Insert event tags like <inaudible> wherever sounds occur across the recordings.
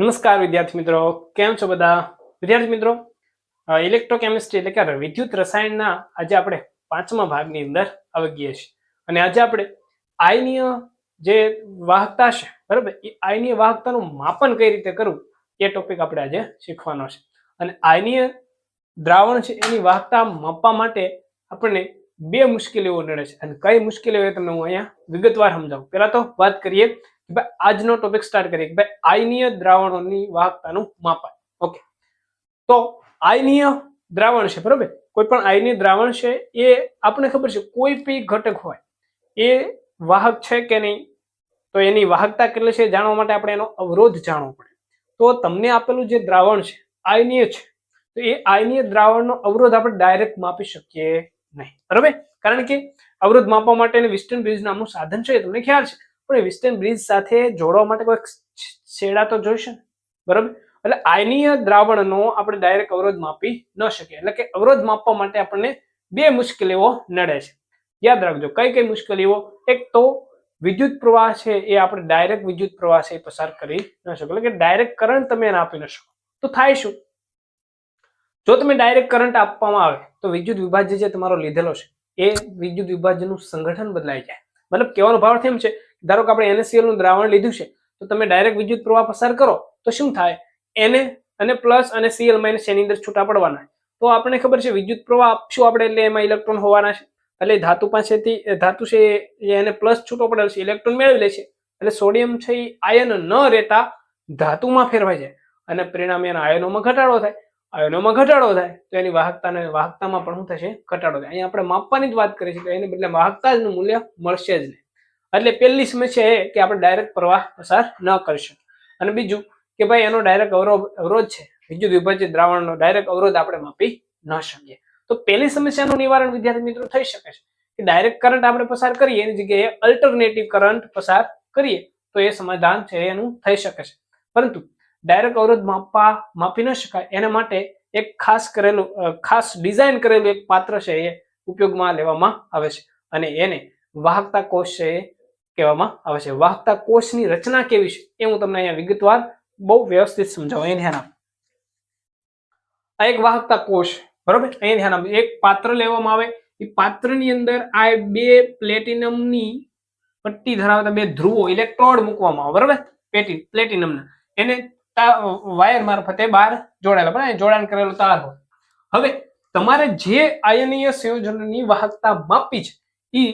નમસ્કાર વિદ્યાર્થી મિત્રો, કેમ છો બધા? વિદ્યાર્થી મિત્રો ઇલેક્ટ્રોકેમિસ્ટ્રી એટલે કે વિદ્યુત રસાયણના આજે આપણે પાંચમા ભાગની અંદર આવી છીએ. અને આજે આપણે આયનીય જે વાહકતા છે, બરાબર? એ આયનીય વાહકતાનું માપન કઈ રીતે કરવું? એ ટોપિક આપણે આજે શીખવાનો છે. અને આયનીય દ્રાવણ છે, એની વાહકતા માપવા માટે આપણને બે મુશ્કેલીઓ નડે છે. અને કઈ મુશ્કેલીઓ એ તમને હું અહીંયા વિગતવાર સમજાવું. પહેલા તો વાત કરીએ ભાઈ, આજનો ટોપિક સ્ટાર્ટ કરીએ ભાઈ, આયનીય દ્રાવણોની વાહકતાનું માપન ઓકે તો આયનીય દ્રાવણ છે, બરોબર? કોઈ પણ આયનીય દ્રાવણ છે, એ આપણને ખબર છે, કોઈ બી ઘટક હોય, એ વાહક છે કે નહીં? તો એની વાહકતા કેટલી છે જાણવા માટે આપણે એનો અવરોધ જાણવો પડે. તો તમને આપેલું જે દ્રાવણ છે, આયનીય છે, તો એ આયનીય દ્રાવણનો અવરોધ આપણે ડાયરેક્ટ માપી શકીએ નહીં. બરાબર? કારણ કે અવરોધ માપવા માટે વિસ્ટર્ન બ્રિજ નામનું સાધન છે તમને ખ્યાલ છે. પણ એ વિસ્ટર્ન બ્રિજ સાથે જોડવા માટે કોઈ છેડા તો જોઈશે બરાબર? એટલે આયનીય દ્રાવણનો આપણે ડાયરેક્ટ અવરોધ માપી ન શકીએ. એટલે કે અવરોધ માપવા માટે આપણને બે મુશ્કેલીઓ નડે છે. યાદ રાખજો, કઈ કઈ મુશ્કેલીઓ? એક તો વિદ્યુત પ્રવાહ છે એ આપણે ડાયરેક્ટ વિદ્યુત પ્રવાહ છે એ પસાર કરી ન શકો એટલે કે ડાયરેક્ટ કરંટ તમે એને આપી ન શકો. તો થાય શું? જો તમે ડાયરેક્ટ કરંટ આપવામાં આવે, તો વિદ્યુત વિભાજ્ય જે તમારો લીધેલો છે, એ વિદ્યુત વિભાજ્યનું સંગઠન બદલાઈ જાય. મતલબ કહેવાનો ભાવ એમ છે ધારો કે આપણે NaCl નું દ્રાવણ લીધું છે, તો તમે ડાયરેક્ટ વિદ્યુત પ્રવાહ પસાર કરો, તો શું થાય? Na અને પ્લસ અને Cl માઇનસ એની અંદર છૂટા પડવાના તો આપણને ખબર છે વિદ્યુત પ્રવાહ આપશું આપણે એટલે એમાં ઇલેક્ટ્રોન હોવાના છે? એટલે ધાતુ પાસેથી ધાતુ છે એને પ્લસ છૂટો પડેલ છે ઇલેક્ટ્રોન મેળવી લે છે. એટલે સોડિયમ છે એ આયન ન રહેતા ધાતુમાં ફેરવાય જાય અને પરિણામે એના આયનોમાં ઘટાડો થાય. આયનોમાં ઘટાડો થાય, તો એની વાહકતા અને વાહકતામાં પણ શું થશે? ઘટાડો થાય. અહીંયા આપણે માપવાની જ વાત કરીએ છીએ તો એને બદલે વાહકતા જ મૂલ્ય મળશે જ નહીં. એટલે પહેલી સમસ્યા એ કે આપણે ડાયરેક્ટ પ્રવાહ પસાર ન કરી શકીએ. અને બીજું કે ભાઈ એનો ડાયરેક્ટ અવરોધ અવરોધ છે. વિદ્યુત વિભાજિત દ્રાવણનો ડાયરેક્ટ અવરોધ આપણે માપી ન શકીએ. તો પહેલી સમસ્યાનું નિવારણ વિદ્યાર્થી મિત્રો થઈ શકે છે. કે ડાયરેક્ટ કરંટ આપણે પસાર કરીએ, એની જગ્યાએ અલ્ટરનેટિવ કરંટ પસાર કરીએ, તો એ સમાધાન છે એનું થઈ શકે છે. પરંતુ ડાયરેક્ટ અવરોધ માપવા, માપી ન શકાય, એના માટે એક ખાસ કરેલું ખાસ ડિઝાઇન કરેલું એક પાત્ર છે એ ઉપયોગમાં લેવામાં આવે છે. અને એને વાહકતા કોષ છે એ કહેવામાં આવે છે. વાહકતા કોષની રચના કેવી છે એ હું તમને અહીંયા વિગતવાર બહુ વ્યવસ્થિત સમજાવું. અહીં ધ્યાન આ એક વાહકતા કોષ, બરોબર? અહીંયા ધ્યાન આપો. એક પાત્ર લેવામાં આવે. એ પાત્રની અંદર આ બે પ્લેટિનમની પટ્ટી ધરાવતા બે ધ્રુવો, ઇલેક્ટ્રોડ મૂકવામાં આવે, બરોબર? પેટી, પ્લેટિનમના. એને વાયર મારફતે બહાર જોડાયેલા, બરાબર? જોડાણ કરેલો તાર હોય. હવે તમારે જે આયનીય સંયોજનની વાહકતા માપી છે એ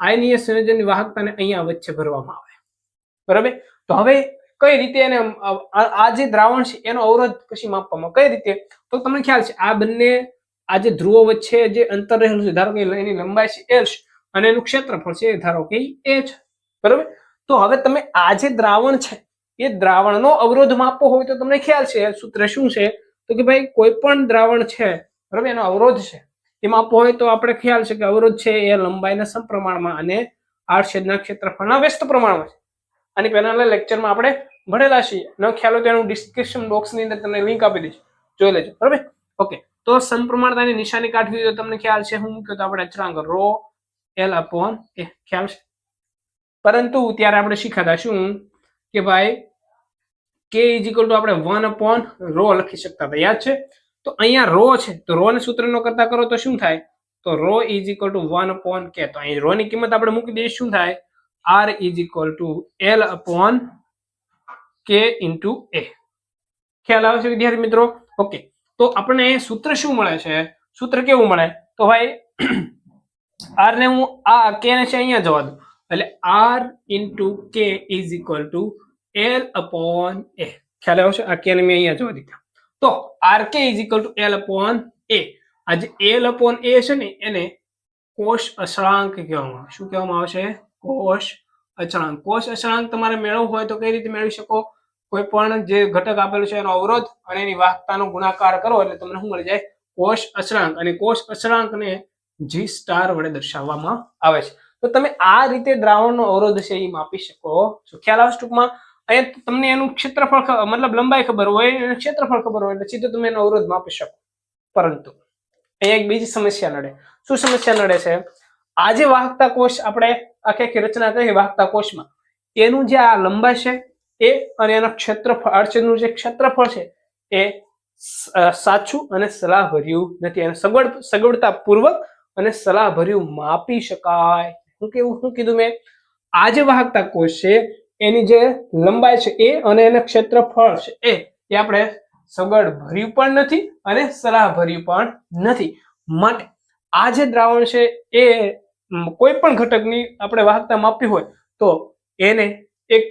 આયનીય સંયોજનની વાહકતાને અહીંયા વચ્ચે ભરવામાં આવે. બરાબર? તો હવે કઈ રીતે એને આ જે દ્રાવણ છે, એનો અવરોધ પછી માપવામાં કઈ રીતે? તો તમને ખ્યાલ છે, આ બંને, આ જે ધ્રુવો વચ્ચે જે અંતર રહેલું છે, ધારો કે એની લંબાઈ છે એચ અને એનું ક્ષેત્રફળ છે ધારો કે એ છે. બરાબર? તો હવે તમે આ જે દ્રાવણ છે, એ દ્રાવણનો અવરોધ માપવો હોય તો તમને ખ્યાલ છે, સૂત્ર શું છે? તો કે ભાઈ કોઈ પણ દ્રાવણ છે, બરાબર? એનો અવરોધ છે. એ આપવો હોય તો આપણે ખ્યાલ છે કે અવરોધ છે એ લંબાઈના સમપ્રમાણમાં અને આડછેદના ક્ષેત્રફળના વ્યસ્ત પ્રમાણમાં છે. આની પહેલાના લેક્ચરમાં આપણે ભણેલા છીએ. ન ખ્યાલ હોય તો એનું ડિસ્ક્રિપ્શન બોક્સની અંદર તમને લિંક આપી દઈશ. જોઈ લેજો. બરાબર? ઓકે. તો સમપ્રમાણતાની નિશાની કાઢવી તો તમને ખ્યાલ છે. હું મૂક્યો તો આપણે અચળાંક રો એલ અપોન એ ખ્યાલ છે? પરંતુ ત્યારે આપણે શીખાતા શું કે ભાઈ કે ઇઝ ઇક્વલ ટુ આપણે વન અપોન રો લખી શકતા હતા. યાદ છે? તો અહીંયા રો છે. તો રો ને સૂત્રનો કરતા કરો તો શું થાય? તો rho is equal to one upon K તો અહીં રો ની કિંમત આપણે મૂકી દઈએ, શું થાય? R is equal to L upon K into A ખ્યાલ આવે છે વિદ્યાર્થી મિત્રો? ઓકે તો આપણને સૂત્ર શું મળે છે? સૂત્ર કેવું મળે? તો ભાઈ <clears throat> આર ને હું આ કે ને છે અહીંયા જવા દઉં. એટલે R into K is equal to L upon A ખ્યાલ આવશે આ કે ને મેં અહીંયા જવા દીધા. તો R K is equal to L upon A આ જે એલ અપોન એ છે ને, એને કોષ અચળાંક કહેવામાં શું કહેવામાં આવશે? કોષ અચળાંક. કોષ અચળાંક તમારે મેળવવો હોય તો કઈ રીતે મેળવી શકો? કોઈ પણ જે ઘટક આપેલું છે એનો અવરોધ અને એની વાહકતાનો ગુણાકાર કરો એટલે તમને શું મળી જાય? કોષ અચળાંક. અને કોષ અચળાંકને જી સ્ટાર વડે દર્શાવવામાં આવે છે. તો તમે આ રીતે દ્રાવણનો અવરોધ છે એ માપી શકો. છો ખ્યાલ આવશે ટૂંકમાં અહીંયા તમને એનું ક્ષેત્રફળ મતલબ લંબાઈ ખબર હોય, એનું ક્ષેત્રફળ ખબર હોય એટલે સીધું તમે એનો અવરોધ માપી શકો. પરંતુ અહીંયા એક બીજી સમસ્યા નડે. શું સમસ્યા નડે છે? આ જે વાહકતા કોષ આપણે આખી આખી રચના કરી વાહકતા કોષમાં એનું જે આ લંબાઈ છે, એ અને એનો ક્ષેત્રફળ, અડચણનું જે ક્ષેત્રફળ છે, એ સાચું અને સલાહભર્યું નથી. અને સગવડ, સગવડતાપૂર્વક અને સલાહભર્યું માપી શકાય. શું કેવું શું કીધું મેં? આ વાહકતા કોષ છે એની જે લંબાઈ છે એ અને એના ક્ષેત્રફળ છે એ એ આપણે સગળ ભર્યું પણ નથી અને સરાહ ભર્યું પણ નથી. માટે આ જે દ્રાવણ છે એ કોઈ પણ ઘટકની આપણે વાહકતા માપવી હોય તો એને એક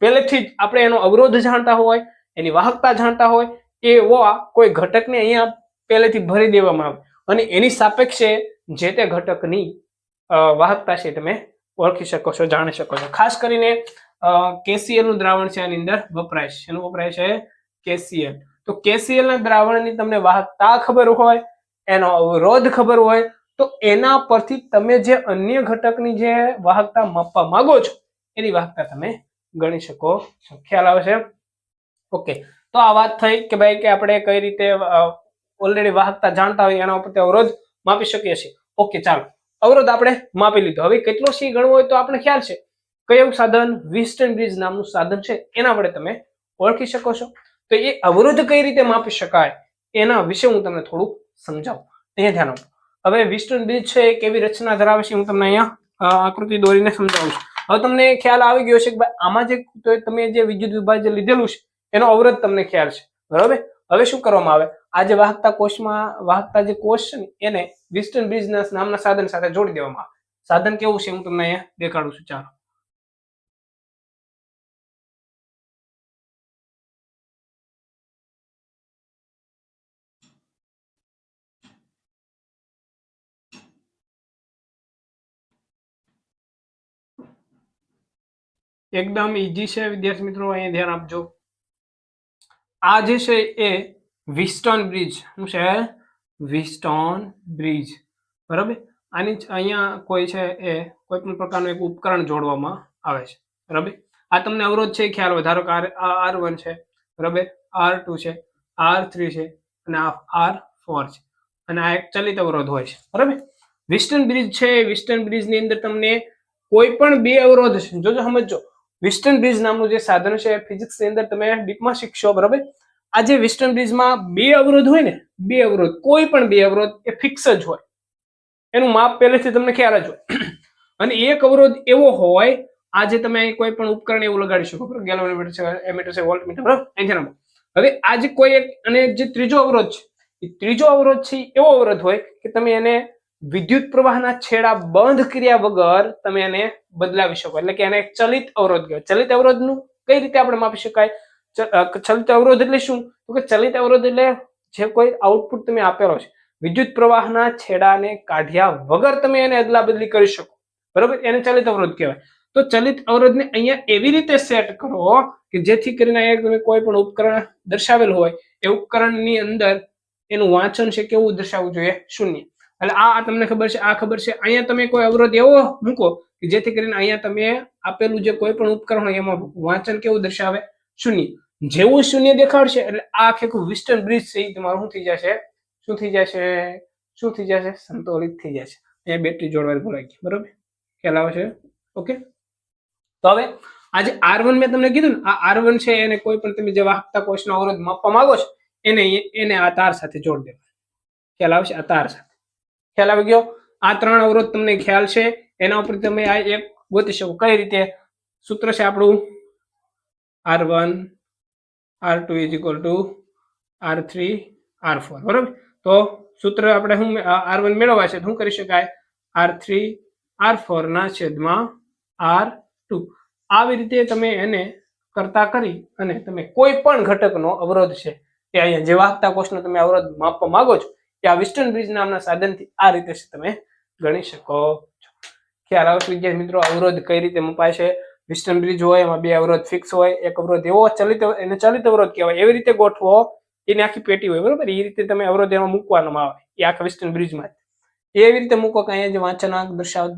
પહેલેથી જ આપણે એનો અવરોધ જાણતા હોય, એની વાહકતા જાણતા હોય, એવા કોઈ ઘટકને અહીંયા પહેલેથી ભરી દેવામાં આવે. અને એની સાપેક્ષે જે તે ઘટકની વાહકતા છે તમે ઓળખી શકો છો, જાણી શકો છો. ખાસ કરીને કેસીએલનું દ્રાવણ છે આની અંદર વપરાય છે. એનું વપરાય છે કેસીએલ. તો કેસીએલ ના દ્રાવણની તમને વાહકતા ખબર હોય, એનો અવરોધ ખબર હોય, તો એના પરથી તમે જે અન્ય ઘટકની જે વાહકતા માપવા માંગો છો, એની વાહકતા તમે ગણી શકો છો. ખ્યાલ આવે છે? ઓકે તો આ વાત થઈ કે ભાઈ કે આપણે કઈ રીતે ઓલરેડી વાહકતા જાણતા હોય એના ઉપર અવરોધ માપી શકીએ છીએ. ઓકે ચાલો. અવરોધ આપણે માપી લીધો. હવે કેટલો સી ગણવો હોય તો આપણે ખ્યાલ છે. કયું સાધન? વિસ્ટન બ્રિજ નામનું સાધન છે. એના વડે તમે ઓળખી શકો છો. તો એ અવરોધ કઈ રીતે માપી શકાય? એના વિશે હું તમને થોડુંક સમજાવું. અહીંયા ધ્યાન આપો. હવે વિસ્ટન બ્રિજ છે, એ કેવી રચના ધરાવે છે, હું તમને અહીંયા આકૃતિ દોરીને સમજાવું છું. હવે તમને ખ્યાલ આવી ગયો છે કે ભાઈ આમાં જે તમે જે વિદ્યુત વિભાજ્ય લીધેલું છે, એનો અવરોધ તમને ખ્યાલ છે. બરાબર? હવે શું કરવામાં આવે? આ જે વાહકતા કોષમાં, વાહકતા જે કોષ છે એને વિસ્ટન બ્રિજ નામના સાધન સાથે જોડી દેવામાં આવે. સાધન કેવું છે? હું તમને અહીંયા દેખાડું છું. ચાલો. એકદમ ઈઝી છે, વિદ્યાર્થી મિત્રો. અહીંયા ધ્યાન આપજો. આ જે છે એ વિસ્ટોન બ્રિજ શું છે? વિસ્ટોન બ્રિજ બરાબર? આની અહીંયા કોઈ છે એ કોઈ પણ પ્રકારનું એક ઉપકરણ જોડવામાં આવે છે. બરાબર? આ તમને અવરોધ છે ખ્યાલ હોય. ધારો કે આર આર વન છે. બરાબર? આર ટુ છે. આર થ્રી છે. અને આ આર ફોર છે. અને આ એક ચલિત અવરોધ હોય છે. બરાબર? વિસ્ટન બ્રિજ છે વિસ્ટન બ્રિજની અંદર તમને કોઈ પણ બે અવરોધ છે. જોજો સમજો વિસ્ટન બ્રિજ નામનું જે સાધન છે ફિઝિક્સની અંદર તમે ડીપમાં શીખશો, બરાબર? આ જે વિસ્ટન બ્રિજમાં બે અવરોધ હોય ને, બે અવરોધ, કોઈ પણ બે અવરોધ એ ફિક્સ જ હોય. એનું માપ પહેલેથી તમને ખ્યાલ જ હોય. અને એક અવરોધ એવો હોય આ જે તમે કોઈ પણ ઉપકરણ એવું લગાડી શકો, બરાબર? ગેલોમીટર છે એમીટર છે વોલ્ટમીટર બરાબર? અહીંથી હવે આ જે કોઈ એક, અને જે ત્રીજો અવરોધ છે, એ ત્રીજો અવરોધ છે એવો અવરોધ હોય કે તમે એને વિદ્યુત પ્રવાહના છેડા બંધ કર્યા વગર તમે એને બદલાવી શકો. એટલે કે એને એક ચલિત અવરોધ કહેવાય. ચલિત અવરોધનું કઈ રીતે આપણે માપી શકાય? ચલિત અવરોધ એટલે શું? તો કે ચલિત અવરોધ એટલે જે કોઈ આઉટપુટ તમે આપેલો છે, વિદ્યુત પ્રવાહના છેડાને કાઢ્યા વગર તમે એને અદલા બદલી કરી શકો. બરોબર? એને ચલિત અવરોધ કહેવાય. તો ચલિત અવરોધને અહીંયા એવી રીતે સેટ કરો કે જેથી કરીને અહીંયા તમે કોઈ પણ ઉપકરણ દર્શાવેલ હોય, એ ઉપકરણની અંદર એનું વાંચન છે કેવું દર્શાવવું જોઈએ? શૂન્ય. એટલે આ તમને ખબર છે, આ ખબર છે. અહીંયા તમે કોઈ અવરોધ એવો મૂકો કે જેથી કરીને અહીંયા તમે આપેલું જે કોઈ પણ ઉપકરણ હોય એમાં વાંચન કેવું દર્શાવે? શૂન્ય. જેવું શૂન્ય દેખાડશે, એટલે આ આખે વિસ્ટર્ન બ્રિજ છે એ તમારું શું થઈ જશે? શું થઈ જશે? શું થઈ જશે? સંતુલિત થઈ જશે. અહીંયા બેટરી જોડવાની ભૂલાઈ ગઈ, બરોબર? ખ્યાલ આવે છે? ઓકે તો હવે આજે આર વન મેં તમને કીધું ને, આ આર વન છે, એને કોઈ પણ તમે જે વાહકતા કોષનો અવરોધ માપવા માંગો છો, એને એને આ તાર સાથે જોડી દેવા ખ્યાલ આવશે આ તાર સાથે. ખ્યાલ આવી ગયો? આ ત્રણ અવરોધ તમને ખ્યાલ છે. એના ઉપર તમે આ એક ગોતી શકો. કઈ રીતે? સૂત્ર છે આપણું? R one, R two is equal to R three, R four. બરાબર? તો સૂત્ર આપણે શું આર વન મેળવવા છે શું કરી શકાય? આર થ્રી, આર ફોર ના છેદમાં આર ટુ. આવી રીતે તમે એને કરતા કરી અને તમે કોઈ પણ ઘટકનો અવરોધ છે, એ અહીંયા જે વાહકતા કોષનો તમે અવરોધ માપવા માંગો છો કે આ વિસ્ટર્ન બ્રિજ નામના સાધનથી આ રીતે તમે ગણી શકો છો. ખ્યાલ આવશે વિદ્યાર્થી મિત્રો, અવરોધ કઈ રીતે મુકાય છે વિસ્ટર્ન બ્રિજ હોય, એમાં બે અવરોધ ફિક્સ હોય. એક અવરોધ એવો ચલિત, એને ચલિત અવરોધ કહેવાય. એવી રીતે ગોઠવો, એની આખી પેટી હોય, બરોબર? એ રીતે તમે અવરોધ એમાં મૂકવાનો આવે, એ આખા વિસ્ટર્ન બ્રિજમાં એવી રીતે મૂકો કે અહીંયા જે વાંચનાંક દર્શાવ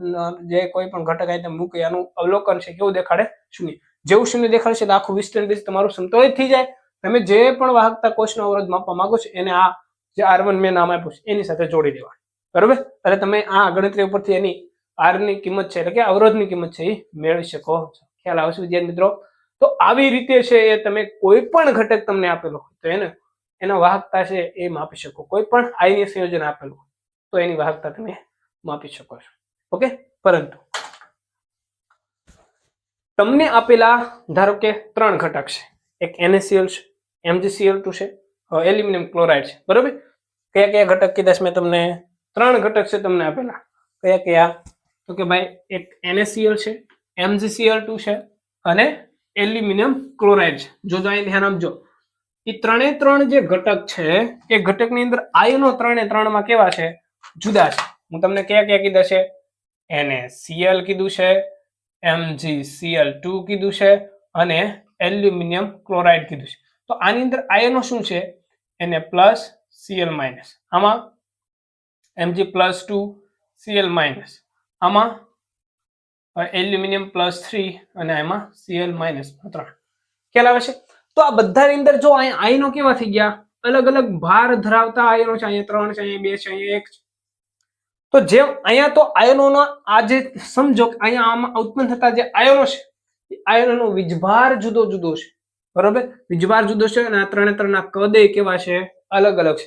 જે કોઈ પણ ઘટક અહીં તમે મૂકે, એનું અવલોકન છે, કેવું દેખાડે? શૂન્ય. જેવું શૂન્ય દેખાડશે તો આખું વિસ્ટર્ન બ્રિજ તમારું સંતુલિત થઈ જાય. તમે જે પણ વાહકતા કોષનો અવરોધ માપવા માંગો છો, એને આ જે આર વન મેં નામ આપ્યું છે, એની સાથે જોડી દેવા બરોબર? એટલે તમે આ ગણતરી ઉપરથી એની આરની કિંમત છે, એટલે કે અવરોધની કિંમત છે, એ મેળવી શકો છો. ખ્યાલ આવશે વિદ્યાર્થી મિત્રો? તો આવી રીતે છે એ તમે કોઈ પણ ઘટક તમને આપેલો હોય, તો એને, એના વાહકતા છે એ માપી શકો. કોઈ પણ આયનીય સંયોજન આપેલું તો એની વાહકતા તમે માપી શકો છો. ઓકે? પરંતુ તમને આપેલા, ધારો કે ત્રણ ઘટક છે. એક એનએસીએલ છે એમજીસીએલ ટુ છે એલ્યુમિનિયમ ક્લોરાઇડ છે. બરોબર? કયા કયા ઘટક કીધા છે મેં તમને? ત્રણ ઘટક છે તમને આપેલા. કયા કયા? તો કે ભાઈ, એક એનએસસીએલ છે MgCl2 છે અને એલ્યુમિનિયમ ક્લોરાઇડ છે. જોજો અહીં ધ્યાન આપજો. એ ત્રણે ત્રણ જે ઘટક છે, એ ઘટકની અંદર આયનો ત્રણે ત્રણમાં કેવા છે? જુદા છે. હું તમને કયા કયા કીધા છે? NaCl કીધું છે MgCl2 કીધું છે અને એલ્યુમિનિયમ ક્લોરાઇડ કીધું છે. તો આની અંદર આયનો શું છે? Na પ્લસ સીએલ માઇનસ આમાં Mg plus two Cl minus આમાં એલ્યુમિનિયમ પ્લસ થ્રી અને એમાં સીએલ માઇનસ ત્રણ. ખ્યાલ આવે છે? તો આ બધાની અંદર જો અહીંયા આયનો કેવા થઈ ગયા? અલગ અલગ ભાર ધરાવતા આયનો છે, અહીંયા ત્રણ છે, અહીંયા બે છે, અહીંયા એક છે. તો જેમ અહીંયા તો આયનોનો આ જે સમજો કે અહીંયા આમાં ઉત્પન્ન થતા જે આયનો છે આયનોનો વીજભાર જુદો જુદો છે. બરોબર? વીજભાર જુદો છે અને આ ત્રણે ત્રણના કદ એ કેવા છે? અલગ અલગ છે.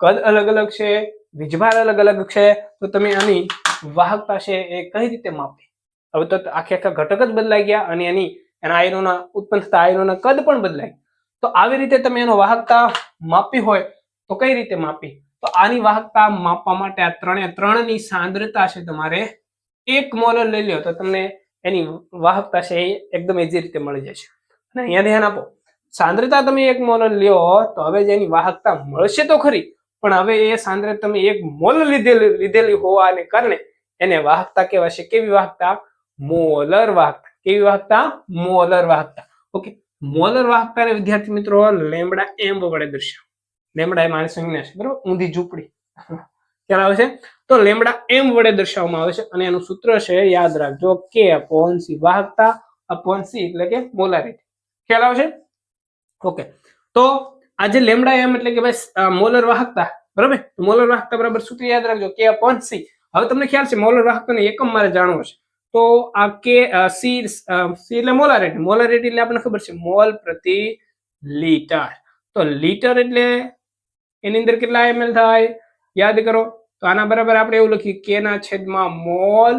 કદ અલગ અલગ છે, વીજભાર અલગ અલગ છે. તો તમે આની વાહકતા છે એ કઈ રીતે માપી? હવે તો આખે આખા ઘટક જ બદલાઈ ગયા અને એની, એના આયનોના, ઉત્પન્ન થતા આયનોના કદ પણ બદલાય તો આવી રીતે તમે એનો વાહકતા માપી હોય તો કઈ રીતે માપી? તો આની વાહકતા માપવા માટે આ ત્રણે ત્રણની સાંદ્રતા છે તમારે એક મોલર લઈ લ્યો તો તમને એની વાહકતા છે એ એકદમ એજી રીતે મળી જશે અને અહીંયા ધ્યાન આપો. સાંદ્રતા તમે એક મોલર લ્યો તો હવે જેની વાહકતા મળશે તો ખરી, પણ હવે એ સાંદ્રતા તમે એક મોલ લીધેલી લીધેલી હોવાને કારણે એને વાહકતા કહેવાશે. કેવી વાહકતા? મોલર વાહકતા. કેવી વાહકતા? મોલર વાહકતા. ઓકે, મોલર વાહકતાને વિદ્યાર્થી મિત્રો લેમડા એમ વડે દર્શાવો. લેમડા એ માણસ સંજ્ઞા છે, બરોબર? ઊંધી ઝૂંપડી. ખ્યાલ આવે છે? તો લેમડા એમ વડે દર્શાવવામાં આવે છે અને એનું સૂત્ર છે, યાદ રાખજો, કે અપોન સી વાહકતા, અપોન સી એટલે કે મોલારિટી. ખ્યાલ આવે છે ઓકે. તો આજે લેમડા એમ એટલે કે ભાઈ મોલર વાહકતા, બરાબર? મોલર વાહકતા બરાબર સૂત્ર યાદ રાખજો, કે અપોન સી. હવે તમને ખ્યાલ છે, મોલર વાહકતાનો એકમ મારે જાણવો છે. તો આ કે સી સી એટલે મોલારિટી મોલારિટી એટલે આપણને ખબર છે, મોલ પ્રતિ લીટર. તો લીટર એટલે એની અંદર કેટલા એમએલ થાય? યાદ કરો. તો આના બરાબર આપણે એવું લખીએ, કે ના છેદમાં મોલ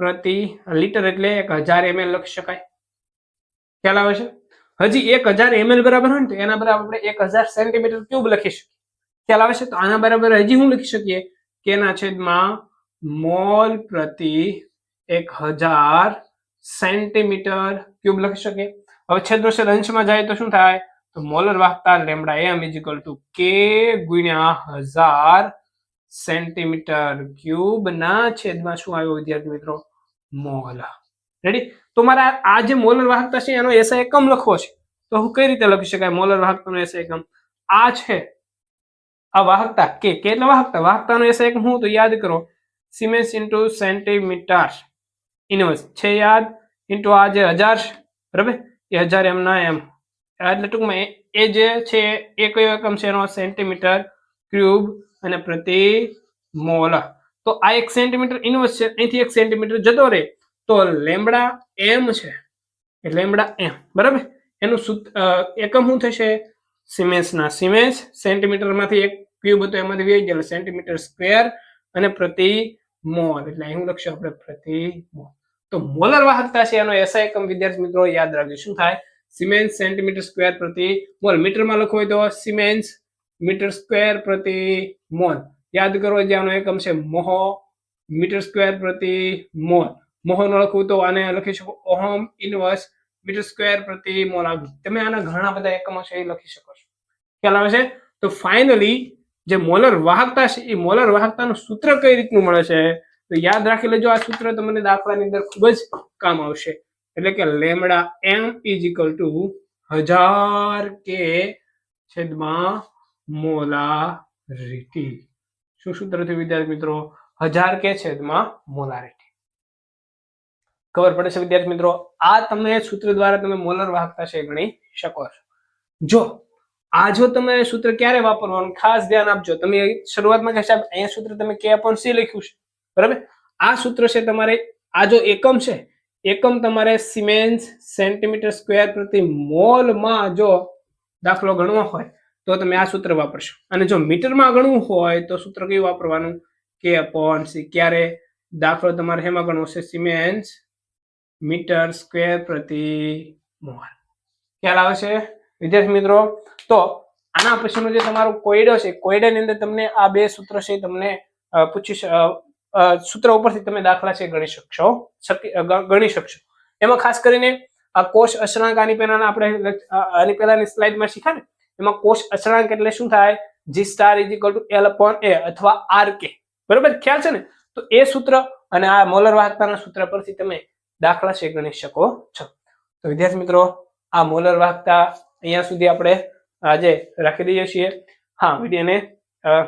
પ્રતિ લીટર એટલે એક હજાર એમએલ લખી શકાય. ખ્યાલ આવે છે? હજી એક હજાર એમએલ બરાબર હોય ને તો એના બરાબર આપણે એક હજાર સેન્ટીમીટર ક્યુબ લખી શકીએ. ખ્યાલ આવે છે? તો આના બરાબર હજી હું લખી શકીએ? કે એના છેદમાં મોલ પ્રતિ એક હજાર સેન્ટીમીટર ક્યુબ લખી શકીએ. હવે છેદનો છેદ અંશમાં જાય તો શું થાય? તો મોલર વાહકતા lambda M is equal to K ગુણ્યા હજાર સેન્ટીમીટર ક્યુબ ના છેદમાં શું આવ્યો વિદ્યાર્થી મિત્રો? મોલ. રેડી તો મારે આ જે મોલર વાહકતા છે, એનો એસઆઈ એકમ લખવો છે. તો હું કઈ રીતે લખી શકાય મોલર વાહકતાનો એસઆઈ એકમ? આ છે આ વાહકતા કે કેટલા વાહકતા? વાહકતાનો એસઆઈ એકમ હું તો યાદ કરો. સિમેન્સ ઇન્ટુ સેન્ટીમીટર ઇનવર્સ છે યાદ? ઇન્ટુ આ જે હજાર બરાબર? એ હજાર એમ ના એમ. એટલે ટૂંકમાં એ જે છે, એ કયો એકમ છે એનો? સેન્ટીમીટર ક્યુબ અને પ્રતિ મોલ તો આ એક સેન્ટીમીટર ઇનવર્સ છે. અહીંથી એક સેન્ટીમીટર જતો રહે. તો લેમડા એમ છે. એટલે લેમડા એમ, બરાબર? એનું સૂત્ર એકમ શું થશે? સિમેન્સના સિમેન્સ, સેન્ટીમીટરમાંથી એક ક્યુબ હતો એમાંથી વી ગયેલો, સેન્ટીમીટર સ્ક્વેર અને પ્રતિ મોલ, એટલે અહીં લખશું આપણે પ્રતિ મોલ. તો મોલર વાહકતા છે, એનો એસઆઈ એકમ, વિદ્યાર્થી મિત્રો, યાદ રાખજો. શું થાય? સિમેન્સ, સેન્ટીમીટર સ્ક્વેર, પ્રતિ મોલ. મીટરમાં લખો હોય તો સિમેન્સ, મીટર સ્ક્વેર, પ્રતિ મોલ. યાદ કરો, જે આનો એકમ છે, મોહો, મીટર સ્ક્વેર, પ્રતિ મોલ. મોહનો લખું તો આને લખી શકો. ઓહમ ઇનવર્સ મીટર સ્ક્વેર પ્રતિ મોલ તમે આના ઘણા બધા એકમો છે એ લખી શકો છો. ખ્યાલ આવે છે? તો ફાઇનલી જે મોલર વાહકતા છે, એ મોલર વાહકતાનું સૂત્ર કઈ રીતનું મળે છે? તો યાદ રાખી લેજો, આ સૂત્ર તમને દાખલાની અંદર ખૂબ જ કામ આવશે. એટલે કે lambda M is equal to હજાર કે છેદમાં મોલારિટી. શું સૂત્ર થયું વિદ્યાર્થી મિત્રો? હજાર કે છેદમાં મોલારિટી. ખબર પડે છે વિદ્યાર્થી મિત્રો? આ તમે સૂત્ર દ્વારા તમે મોલર વાહકતા છે ગણી શકો છો. જો, આ જો તમે સૂત્ર ક્યારે વાપરવાનું, ખાસ ધ્યાન આપજો. તમે શરૂઆતમાં કહેશો, સાહેબ, અહીંયા સૂત્ર તમે કે અપોન સી લખ્યું છે? બરાબર? આ સૂત્ર છે તમારે, આ જો એકમ છે, એકમ તમારે સિમેન્સ સેન્ટીમીટર સ્ક્વેર પ્રતિ મોલમાં જો દાખલો ગણવો હોય, તો તમે આ સૂત્ર વાપરશો. અને જો મીટરમાં ગણવું હોય, તો સૂત્ર કયું વાપરવાનું? કે અપોન સી. ક્યારે દાખલો તમારે હેમાં ગણવો છે? સિમેન્સ મીટર સ્ક્વેર પ્રતિ મોલ ખ્યાલ આવે છે? વિદ્યાર્થી મિત્રો, તો આના પછીનો જે તમારો કોયડો છે, કોયડાની અંદર તમને આ બે સૂત્ર છે તમને પૂછી સૂત્ર ઉપરથી તમે દાખલા છે ગણી શકશો. શકી- ગણી શકશો. એમાં ખાસ કરીને આ કોષ અચળાંક આની પહેલાના આપણે આની પહેલાની સ્લાઇડમાં શીખ્યા ને? એમાં કોષ અચળાંક એટલે શું થાય? G star is equal to L upon A અથવા આર કે બરોબર? ખ્યાલ છે ને? તો એ સૂત્ર અને આ મોલર વાહકતાના સૂત્ર પરથી તમે દાખલા છે ગણી શકો છો. તો વિદ્યાર્થી મિત્રો, આ મોલર વાહકતા અહીંયા સુધી આપણે આજે રાખી દઈએ છીએ. હા, વિડીયોને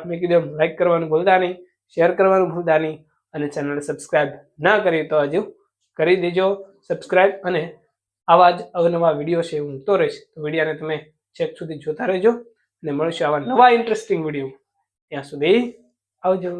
મેં કીધું લાઈક કરવાનું ભૂલતા નહીં શેર કરવાનું ભૂલતા નહીં અને ચેનલ સબસ્ક્રાઇબ ના કરી તો હજુ કરી દેજો. સબસ્ક્રાઇબ અને આવા જ અવનવા વીડિયો છે હું તો રહીશ. તો વિડીયોને તમે છેક સુધી જોતા રહેજો અને મળશું આવા નવા ઇન્ટરેસ્ટિંગ વીડિયો. ત્યાં સુધી આવજો.